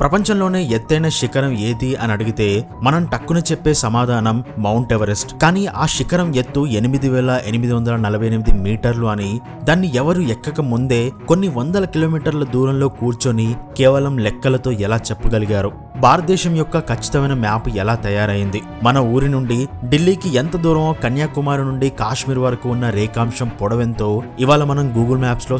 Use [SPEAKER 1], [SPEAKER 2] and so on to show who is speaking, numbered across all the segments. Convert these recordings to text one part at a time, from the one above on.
[SPEAKER 1] ప్రపంచంలోనే ఎత్తైన శిఖరం ఏది అని అడిగితే మనం టక్కున చెప్పే సమాధానం మౌంట్ ఎవరెస్ట్. కానీ ఆ శిఖరం ఎత్తు ఎనిమిది వేల ఎనిమిది వందల నలభై ఎనిమిది మీటర్లు అని దాన్ని ఎవరు ఎక్కక ముందే కొన్ని వందల కిలోమీటర్ల దూరంలో కూర్చొని కేవలం లెక్కలతో ఎలా చెప్పగలిగారు? భారతదేశం యొక్క ఖచ్చితమైన మ్యాప్ ఎలా తయారైంది? మన ఊరి నుండి ఢిల్లీకి ఎంత దూరమో కన్యాకుమారి నుండి కాశ్మీర్ వరకు ఉన్న రేఖాంశం పొడవెంతో ఇవాళ మనం గూగుల్ మ్యాప్స్లో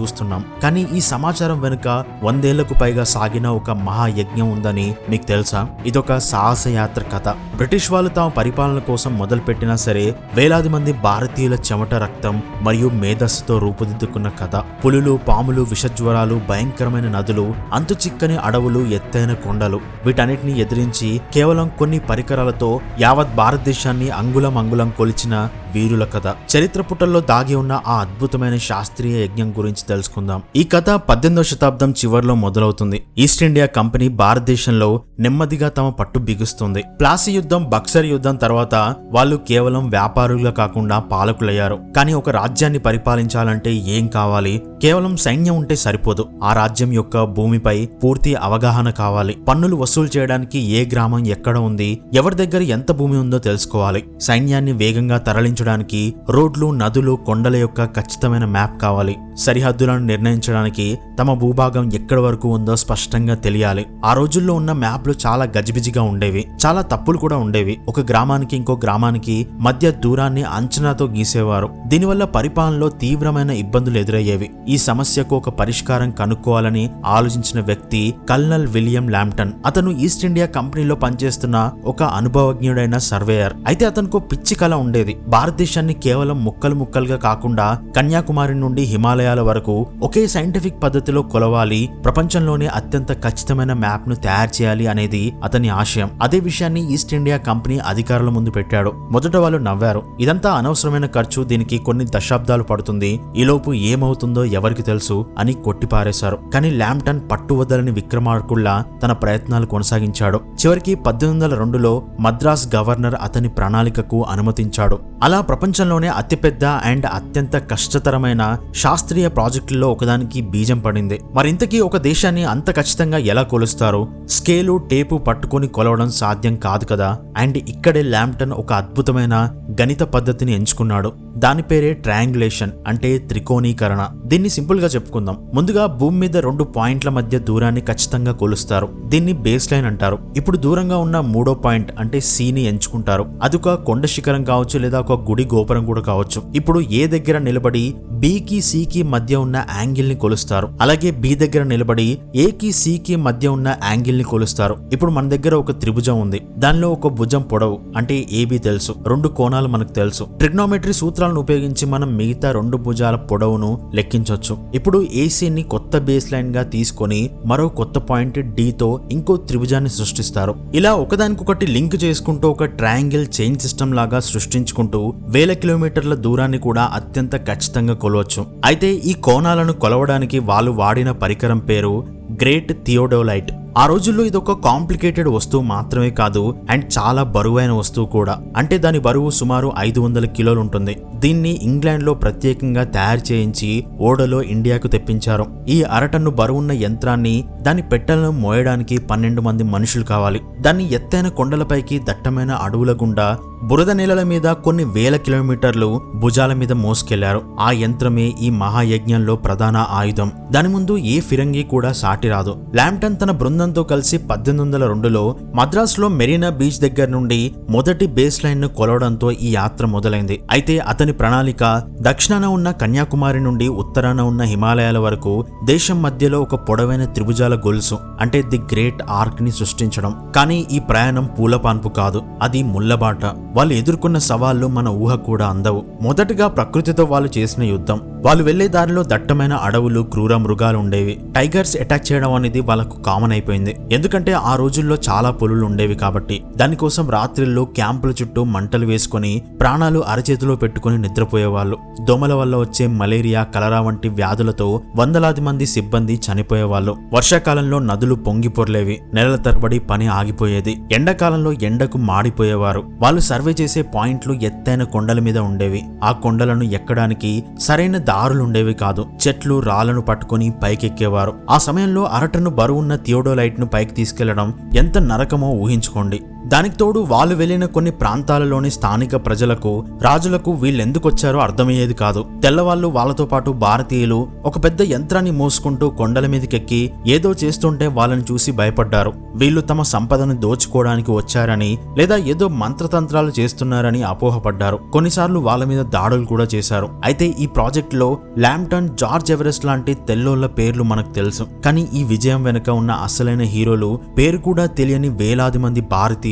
[SPEAKER 1] చూస్తున్నాం. కానీ ఈ సమాచారం వెనుక వందేళ్ళకు పైగా సాగిన ఒక మహాయజ్ఞం ఉందని మీకు తెలుసా? ఇదొక సాహసయాత్ర కథ. బ్రిటిష్ వాళ్ళు తమ పరిపాలన కోసం మొదలుపెట్టినా సరే వేలాది మంది భారతీయుల చెమట రక్తం మరియు మేధస్సుతో రూపుదిద్దుకున్న కథ. పులులు పాములు విషజ్వరాలు భయంకరమైన నదులు అంతు చిక్కని అడవులు ఎత్తైన కొండలు. వీటన్నిటిని ఎదిరించి కేవలం కొన్ని పరికరాలతో యావత్ భారతదేశాన్ని అంగుళం అంగుళం కొలిచిన వీరుల కథ. చరిత్ర పుటల్లో దాగి ఉన్న ఆ అద్భుతమైన శాస్త్రీయ యజ్ఞం గురించి తెలుసుకుందాం. ఈ కథ పద్దెనిమిదవ శతాబ్దం చివరిలో మొదలవుతుంది. ఈస్ట్ ఇండియా కంపెనీ భారతదేశంలో నెమ్మదిగా తమ పట్టు బిగుస్తుంది. ప్లాసీ యుద్ధం బక్సర్ యుద్ధం తర్వాత వాళ్ళు కేవలం వ్యాపారులుగా కాకుండా పాలకులయ్యారు. కానీ ఒక రాజ్యాన్ని పరిపాలించాలంటే ఏం కావాలి? కేవలం సైన్యం ఉంటే సరిపోదు. ఆ రాజ్యం యొక్క భూమిపై పూర్తి అవగాహన కావాలి. పన్నులు వసూలు చేయడానికి ఏ గ్రామం ఎక్కడ ఉంది? ఎవరి దగ్గర ఎంత భూమి ఉందో తెలుసుకోవాలి. సైన్యాన్ని వేగంగా నిర్ణయించడానికి రోడ్లు నదులు కొండల యొక్క ఖచ్చితమైన మ్యాప్ కావాలి. సరిహద్దులను నిర్ణయించడానికి తమ భూభాగం ఎక్కడి వరకు ఉందో స్పష్టంగా తెలియాలి. ఆ రోజుల్లో ఉన్న మ్యాప్లు చాలా గజిబిజిగా ఉండేవి. చాలా తప్పులు కూడా ఉండేవి. ఒక గ్రామానికి ఇంకో గ్రామానికి మధ్య దూరాన్ని అంచనాతో గీసేవారు. దీనివల్ల పరిపాలనలో తీవ్రమైన ఇబ్బందులు ఎదురయ్యేవి. ఈ సమస్యకు ఒక పరిష్కారం కనుక్కోవాలని ఆలోచించిన వ్యక్తి కల్నల్ విలియం లాంప్టన్. అతను ఈస్ట్ ఇండియా కంపెనీలో పనిచేస్తున్న ఒక అనుభవజ్ఞుడైన సర్వేయర్. అయితే అతనికి పిచ్చి కళ ఉండేది. భారతదేశాన్ని కేవలం ముక్కలు ముక్కలుగా కాకుండా కన్యాకుమారి నుండి హిమాలయాల వరకు ఒకే సైంటిఫిక్ పద్ధతి పద్ధతిలో కొలవాలి ప్రపంచంలోనే అత్యంత ఖచ్చితమైన మ్యాప్ను తయారు చేయాలి అనేది అతని ఆశయం. అదే విషయాన్ని ఈస్ట్ ఇండియా కంపెనీ అధికారుల ముందు పెట్టాడు. మొదట వాళ్ళు నవ్వారు. ఇదంతా అనవసరమైన ఖర్చు దీనికి కొన్ని దశాబ్దాలు పడుతుంది. ఈలోపు ఏమవుతుందో ఎవరికి తెలుసు అని కొట్టిపారేశారు. కానీ ల్యాంప్టన్ పట్టువదలని విక్రమార్కుల్లా తన ప్రయత్నాలు కొనసాగించాడు. చివరికి పద్దెనిమిది వందల రెండులో మద్రాస్ గవర్నర్ అతని ప్రణాళికకు అనుమతించాడు. అలా ప్రపంచంలోనే అతిపెద్ద అండ్ అత్యంత కష్టతరమైన శాస్త్రీయ ప్రాజెక్టుల్లో ఒకదానికి బీజం పడింది మరింతకీ ఒక దేశాన్ని అంత ఖచ్చితంగా ఎలా కొలుస్తారు స్కేలు టేపు పట్టుకొని కొలవడం సాధ్యం కాదు కదా? అండ్ ఇక్కడే ల్యాంప్టన్ ఒక అద్భుతమైన గణిత పద్ధతిని ఎంచుకున్నాడు. దాని పేరే ట్రయాంగులేషన్ అంటే త్రికోణీకరణ. దీన్ని సింపుల్గా చెప్పుకుందాం. ముందుగా భూమి మీద రెండు పాయింట్ల మధ్య దూరాన్ని ఖచ్చితంగా కొలుస్తారు. దీన్ని బేస్ లైన్ అంటారు. ఇప్పుడు దూరంగా ఉన్న మూడో పాయింట్ అంటే సీని ని ఎంచుకుంటారు. అది ఒక కొండ శిఖరం కావచ్చు లేదా ఒక గుడి గోపురం కూడా కావచ్చు. ఇప్పుడు ఏ దగ్గర నిలబడి B కి కి మధ్య ఉన్న యాంగిల్ని కొలుస్తారు. అలాగే బి దగ్గర నిలబడి A కి కి మధ్య ఉన్న యాంగిల్ని కొలుస్తారు. ఇప్పుడు మన దగ్గర ఒక త్రిభుజం ఉంది. దానిలో ఒక భుజం పొడవు అంటే ఏబి తెలుసు. రెండు కోణాలు మనకు తెలుసు. ట్రిగ్నోమెట్రీ సూత్రాలను ఉపయోగించి మనం మిగతా రెండు భుజాల పొడవును లెక్కించవచ్చు ఇప్పుడు ఏసీని కొత్త బేస్ లైన్గా తీసుకొని మరో కొత్త పాయింట్ డితో ఇంకో త్రిభుజాన్ని సృష్టిస్తారు. ఇలా ఒకదానికొకటి లింక్ చేసుకుంటూ ఒక ట్రయాంగిల్ చైన్ సిస్టమ్ లాగా సృష్టించుకుంటూ వేల కిలోమీటర్ల దూరాన్ని కూడా అత్యంత ఖచ్చితంగా కొలవచ్చు. అయితే ఈ కోణాలను కొలవడానికి వాళ్ళు వాడిన పరికరం పేరు గ్రేట్ థియోడోలైట్. ఆ రోజుల్లో ఇదొక కాంప్లికేటెడ్ వస్తువు మాత్రమే కాదు అండ్ చాలా బరువైన వస్తువు కూడా. అంటే దాని బరువు సుమారు ఐదు వందల కిలోలు ఉంటుంది దీన్ని ఇంగ్లాండ్లో ప్రత్యేకంగా తయారు చేయించి ఓడలో ఇండియాకు తెప్పించారు. ఈ అరటన్ను బరువున్న యంత్రాన్ని దాని పెట్టెలను మోయడానికి పన్నెండు మంది మనుషులు కావాలి. దాన్ని ఎత్తైన కొండలపైకి దట్టమైన అడవుల గుండా బురద నేలల మీద కొన్ని వేల కిలోమీటర్లు భుజాల మీద మోసుకెళ్ళారు. ఆ యంత్రమే ఈ మహాయజ్ఞంలో ప్రధాన ఆయుధం. దాని ముందు ఏ ఫిరంగి కూడా సాటి రాదు. ల్యాంప్టన్ తన బృందంతో కలిసి పద్దెనిమిది వందల రెండులో మద్రాసులో మెరీనా బీచ్ దగ్గర నుండి మొదటి బేస్ లైన్ను కొలవడంతో ఈ యాత్ర మొదలైంది. అయితే అతని ప్రణాళిక దక్షిణాన ఉన్న కన్యాకుమారి నుండి ఉత్తరాన ఉన్న హిమాలయాల వరకు దేశం మధ్యలో ఒక పొడవైన త్రిభుజాల గొలుసు అంటే ది గ్రేట్ ఆర్క్ని సృష్టించడం. కానీ ఈ ప్రయాణం పూలపాన్పు కాదు అది ముల్లబాట వాళ్ళు ఎదుర్కొన్న సవాళ్ళు మన ఊహ కూడా అందవు. మొదటగా ప్రకృతితో వాళ్ళు చేసిన యుద్ధం. వాళ్ళు వెళ్ళే దారిలో దట్టమైన అడవులు క్రూర మృగాలు ఉండేవి. టైగర్స్ అటాక్ చేయడం అనేది వాళ్ళకు కామన్ అయిపోయింది. ఎందుకంటే ఆ రోజుల్లో చాలా పులులు ఉండేవి కాబట్టి. దానికోసం రాత్రిళ్ళు క్యాంపుల చుట్టూ మంటలు వేసుకొని ప్రాణాలు అరచేతిలో పెట్టుకుని నిద్రపోయేవాళ్ళు. దోమల వల్ల వచ్చే మలేరియా కలరా వంటి వ్యాధులతో వందలాది మంది సిబ్బంది చనిపోయేవాళ్ళు. వర్షాకాలంలో నదులు పొంగి పొర్లేవి. నెలల తరబడి పని ఆగిపోయేది. ఎండాకాలంలో ఎండకు మాడిపోయేవారు. వాళ్ళు సర్వే చేసే పాయింట్లు ఎత్తైన కొండల మీద ఉండేవి. ఆ కొండలను ఎక్కడానికి సరైన దారులుండేవి కాదు. చెట్లు రాళ్ళను పట్టుకొని పైకెక్కేవారు. ఆ సమయంలో అరటను బరువున్న థియోడోలైట్ను పైకి తీసుకెళ్ళడం ఎంత నరకమో ఊహించుకోండి. దానికి తోడు వాళ్ళు వెళ్ళిన కొన్ని ప్రాంతాలలోని స్థానిక ప్రజలకు రాజులకు వీళ్ళెందుకొచ్చారో అర్థమయ్యేది కాదు. తెల్లవాళ్ళు వాళ్ళతో పాటు భారతీయులు ఒక పెద్ద యంత్రాన్ని మోసుకుంటూ కొండల మీదకెక్కి ఏదో చేస్తుంటే వాళ్ళని చూసి భయపడ్డారు. వీళ్ళు తమ సంపదను దోచుకోవడానికి వచ్చారని లేదా ఏదో మంత్రతంత్రాలు చేస్తున్నారని అపోహపడ్డారు. కొన్నిసార్లు వాళ్ళ మీద దాడులు కూడా చేశారు. అయితే ఈ ప్రాజెక్ట్లో ల్యాంప్టన్ జార్జ్ ఎవరెస్ట్ లాంటి తెల్లోళ్ళ పేర్లు మనకు తెలుసు. కానీ ఈ విజయం వెనుక ఉన్న అసలైన హీరోలు పేరు కూడా తెలియని వేలాది మంది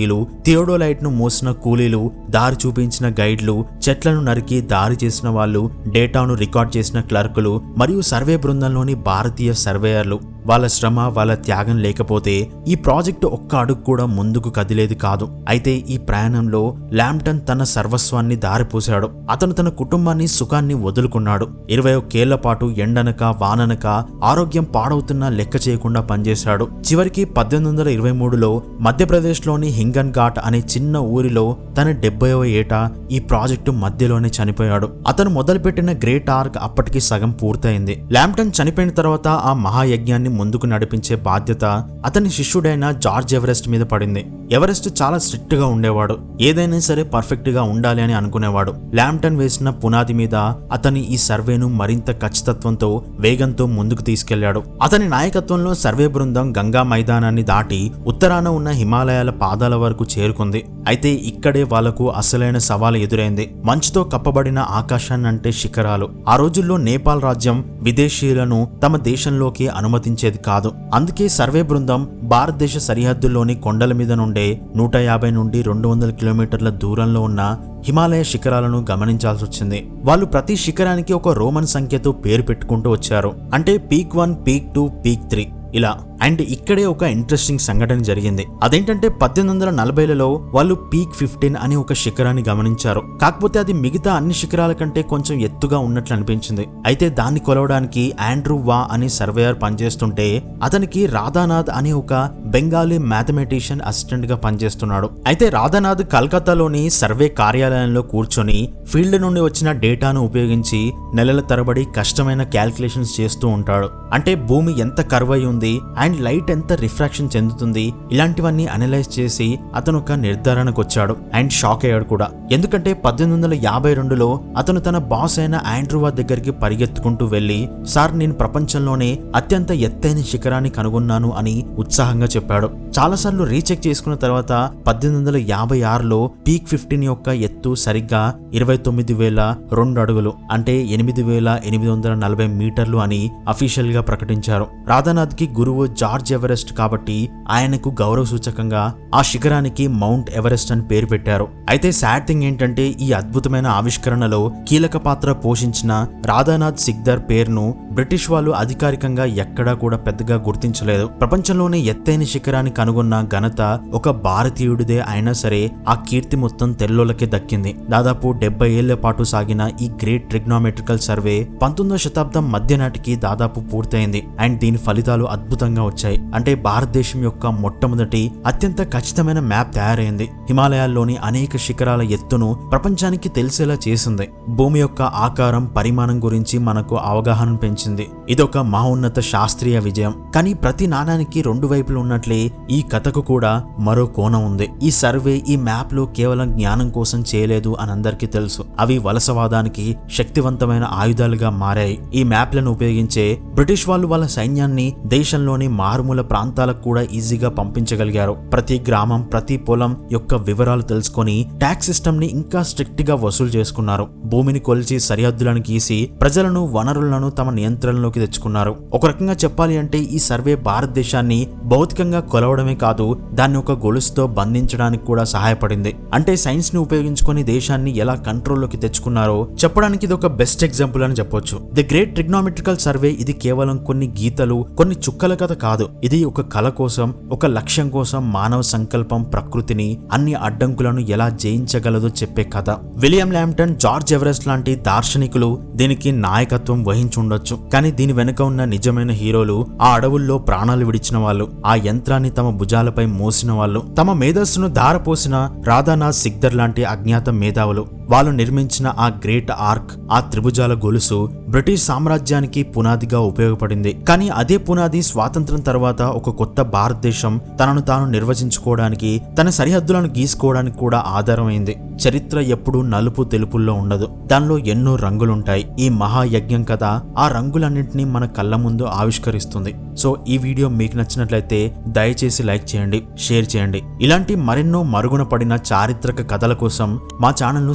[SPEAKER 1] భారతీయులు థియోడోలైట్ను మోసిన కూలీలు దారి చూపించిన గైడ్లు చెట్లను నరికి దారి చేసిన వాళ్ళు డేటాను రికార్డ్ చేసిన క్లర్కులు మరియు సర్వే బృందంలోని భారతీయ సర్వేయర్లు. వాళ్ళ శ్రమ వాళ్ళ త్యాగం లేకపోతే ఈ ప్రాజెక్టు ఒక్క అడుగు కూడా ముందుకు కదిలేది కాదు. అయితే ఈ ప్రయాణంలో ల్యాంప్టన్ తన సర్వస్వాన్ని దారిపోశాడు. అతను తన కుటుంబాన్ని సుఖాన్ని వదులుకున్నాడు. ఇరవై ఒక్కేళ్ళ పాటు ఎండనక వాననక ఆరోగ్యం పాడవుతున్నా లెక్క చేయకుండా పనిచేశాడు. చివరికి పద్దెనిమిది వందల ఇరవై మూడులో మధ్యప్రదేశ్లోని హింగన్ ఘాట్ అనే చిన్న ఊరిలో తన డెబ్బైవ ఏట ఈ ప్రాజెక్టు మధ్యలోనే చనిపోయాడు. అతను మొదలుపెట్టిన గ్రేట్ ఆర్క్ అప్పటికి సగం పూర్తయింది. ల్యాంప్టన్ చనిపోయిన తర్వాత ఆ మహాయజ్ఞాన్ని ముందుకు నడిపించే బాధ్యత అతని శిష్యుడైన జార్జ్ ఎవరెస్ట్ మీద పడింది. ఎవరెస్ట్ చాలా స్ట్రిక్ట్గా ఉండేవాడు. ఏదైనా సరే పర్ఫెక్ట్గా ఉండాలి అని అనుకునేవాడు. ల్యాంప్టన్ వేసిన పునాది మీద అతని ఈ సర్వేను మరింత ఖచ్చితత్వంతో వేగంతో ముందుకు తీసుకెళ్ళాడు. అతని నాయకత్వంలో సర్వే బృందం గంగా మైదానాన్ని దాటి ఉత్తరాన ఉన్న హిమాలయాల పాదాల వరకు చేరుకుంది. అయితే ఇక్కడే వాళ్ళకు అసలైన సవాలు ఎదురైంది. మంచుతో కప్పబడిన ఆకాశాన్నంటే శిఖరాలు. ఆ రోజుల్లో నేపాల్ రాజ్యం విదేశీయులను తమ దేశంలోకి అనుమతించేది కాదు. అందుకే సర్వే బృందం భారతదేశ సరిహద్దుల్లోని కొండల మీద నుండే నూట యాభై నుండి రెండు వందల కిలోమీటర్ల దూరంలో ఉన్న హిమాలయ శిఖరాలను గమనించాల్సి వచ్చింది. వాళ్ళు ప్రతి శిఖరానికి ఒక రోమన్ సంఖ్యతో పేరు పెట్టుకుంటూ వచ్చారు. అంటే peak one peak two peak three ఇలా. అండ్ ఇక్కడే ఒక ఇంట్రెస్టింగ్ సంఘటన జరిగింది. అదేంటంటే పద్దెనిమిది వందల నలభైలలో వాళ్ళు పీక్ ఫిఫ్టీన్ అని ఒక శిఖరాన్ని గమనించారు. కాకపోతే అది మిగతా అన్ని శిఖరాల కంటే కొంచెం ఎత్తుగా ఉన్నట్లు అనిపించింది. అయితే దాన్ని కొలవడానికి ఆండ్రూ వా అని సర్వేయర్ పనిచేస్తుంటే అతనికి రాధానాథ్ అని ఒక బెంగాలీ మ్యాథమెటిషియన్ అసిస్టెంట్గా పనిచేస్తున్నాడు. అయితే రాధానాథ్ కల్కత్తాలోని సర్వే కార్యాలయంలో కూర్చొని ఫీల్డ్ నుండి వచ్చిన డేటాను ఉపయోగించి నెలల తరబడి కష్టమైన క్యాల్కులేషన్స్ చేస్తూ ఉంటాడు. అంటే భూమి ఎంత కర్వ్ ఉంది? అండ్ అండ్ లైట్ ఎంత రిఫ్రాక్షన్ చెందుతుంది ఇలాంటివన్నీ అనలైజ్ చేసి అతను ఒక నిర్ధారణకు వచ్చాడు అండ్ షాక్ అయ్యాడు కూడా. ఎందుకంటే పద్దెనిమిది వందల యాభై రెండులో అతను తన బాస్ అయిన ఆండ్రూవా దగ్గరికి పరిగెత్తుకుంటూ వెళ్ళి సార్ నేను ప్రపంచంలోనే అత్యంత ఎత్తైన శిఖరాన్ని కనుగొన్నాను అని ఉత్సాహంగా చెప్పాడు. చాలాసార్లు రీచెక్ చేసుకున్న తర్వాత పద్దెనిమిది వందల యాభై ఆరులో పీక్ ఫిఫ్టీన్ యొక్క ఎత్తు సరిగ్గా ఇరవై తొమ్మిది వేల రెండు అడుగులు అంటే ఎనిమిది వేల ఎనిమిది వందల నలభై మీటర్లు అని అఫీషియల్గా ప్రకటించారు. రాధానాథ్కి గురువు జార్జ్ ఎవరెస్ట్ కాబట్టి ఆయనకు గౌరవ సూచకంగా ఆ శిఖరానికి మౌంట్ ఎవరెస్ట్ అని పేరు పెట్టారు. అయితే సాడ్ థింగ్ ఏంటంటే ఈ అద్భుతమైన ఆవిష్కరణలో కీలక పాత్ర పోషించిన రాధానాథ్ సిగ్దర్ పేరును బ్రిటిష్ వాళ్ళు అధికారికంగా ఎక్కడా కూడా పెద్దగా గుర్తించలేదు. ప్రపంచంలోనే ఎత్తైన శిఖరాన్ని కనుగొన్న ఘనత ఒక భారతీయుడిదే అయినా సరే ఆ కీర్తి మొత్తం తెల్లోలకే దక్కింది. దాదాపు డెబ్బై ఏళ్ళ పాటు సాగిన ఈ గ్రేట్ ట్రిగ్నోమెట్రికల్ సర్వే పంతొమ్మిదో శతాబ్దం మధ్య నాటికి దాదాపు పూర్తయింది. అండ్ దీని ఫలితాలు అద్భుతంగా వచ్చాయి. అంటే భారతదేశం యొక్క మొట్టమొదటి అత్యంత ఖచ్చితమైన మ్యాప్ తయారైంది. హిమాలయాల్లోని అనేక శిఖరాల ఎత్తును ప్రపంచానికి తెలిసేలా చేసింది. భూమి యొక్క ఆకారం పరిమాణం గురించి మనకు అవగాహన పెంచింది. ఇదొక మహోన్నత శాస్త్రీయ విజయం. కానీ ప్రతి నాణానికి రెండు వైపులు ఉన్నట్లే ఈ కథకు కూడా మరో కోణం ఉంది. ఈ సర్వే ఈ మ్యాప్లు కేవలం జ్ఞానం కోసం చేయలేదు అని అందరికీ తెలుసు. అవి వలసవాదానికి శక్తివంతమైన ఆయుధాలుగా మారాయి. ఈ మ్యాప్లను ఉపయోగించే బ్రిటిష్ వాళ్ళు వాళ్ళ సైన్యాన్ని దేశంలోని మారుమూల ప్రాంతాలకు కూడా ఈజీగా పంపించగలిగారు. ప్రతి గ్రామం ప్రతి పొలం యొక్క వివరాలు తెలుసుకొని ట్యాక్స్ సిస్టమ్ని ఇంకా స్ట్రిక్ట్గా వసూలు చేసుకున్నారు. భూమిని కొలిచి సరిహద్దులను గీసి ప్రజలను వనరులను తమ నియంత్రణలోకి తెచ్చుకున్నారు. ఒక రకంగా చెప్పాలి అంటే ఈ సర్వే భారతదేశాన్ని భౌతికంగా కొలవడమే కాదు దాన్ని ఒక గొలుసుతో బంధించడానికి కూడా సహాయపడింది. అంటే సైన్స్ని ఉపయోగించుకొని దేశాన్ని ఎలా కంట్రోల్లోకి తెచ్చుకున్నారో చెప్పడానికి ఇది ఒక బెస్ట్ ఎగ్జాంపుల్ అని చెప్పొచ్చు. ది గ్రేట్ ట్రిగ్నోమెట్రికల్ సర్వే ఇది కేవలం కొన్ని గీతలు కొన్ని చుక్కల కథ కాదు. ఇది ఒక కళ కోసం ఒక లక్ష్యం కోసం మానవ సంకల్పం ప్రకృతిని అన్ని అడ్డంకులను ఎలా జయించగలదో చెప్పే కథ. విలియం ల్యాంప్టన్ జార్జ్ ఎవరెస్ట్ లాంటి దార్శనికులు దీనికి నాయకత్వం వహించుండొచ్చు. కానీ దీని వెనుక ఉన్న నిజమైన హీరోలు ఆ అడవుల్లో ప్రాణాలు విడిచిన వాళ్ళు ఆ యంత్రాన్ని తమ భుజాలపై మోసిన వాళ్ళు తమ మేధస్సును ధారపోసిన రాధానాథ్ సిగ్దర్ లాంటి అజ్ఞాత మేధావులు. వాళ్ళు నిర్మించిన ఆ గ్రేట్ ఆర్క్ ఆ త్రిభుజాల గొలుసు బ్రిటిష్ సామ్రాజ్యానికి పునాదిగా ఉపయోగపడింది. కానీ అదే పునాది స్వాతంత్రం తర్వాత ఒక కొత్త భారతదేశం తనను తాను నిర్వచించుకోవడానికి తన సరిహద్దులను గీసుకోవడానికి కూడా ఆధారమైంది. చరిత్ర ఎప్పుడూ నలుపు తెలుపుల్లో ఉండదు. దానిలో ఎన్నో రంగులుంటాయి. ఈ మహాయజ్ఞం కథ ఆ రంగులన్నింటినీ మన కళ్ళ ముందు ఆవిష్కరిస్తుంది. సో ఈ వీడియో మీకు నచ్చినట్లయితే దయచేసి లైక్ చేయండి షేర్ చేయండి. ఇలాంటి మరెన్నో మరుగున పడిన చారిత్రక కథల కోసం మా ఛానల్ను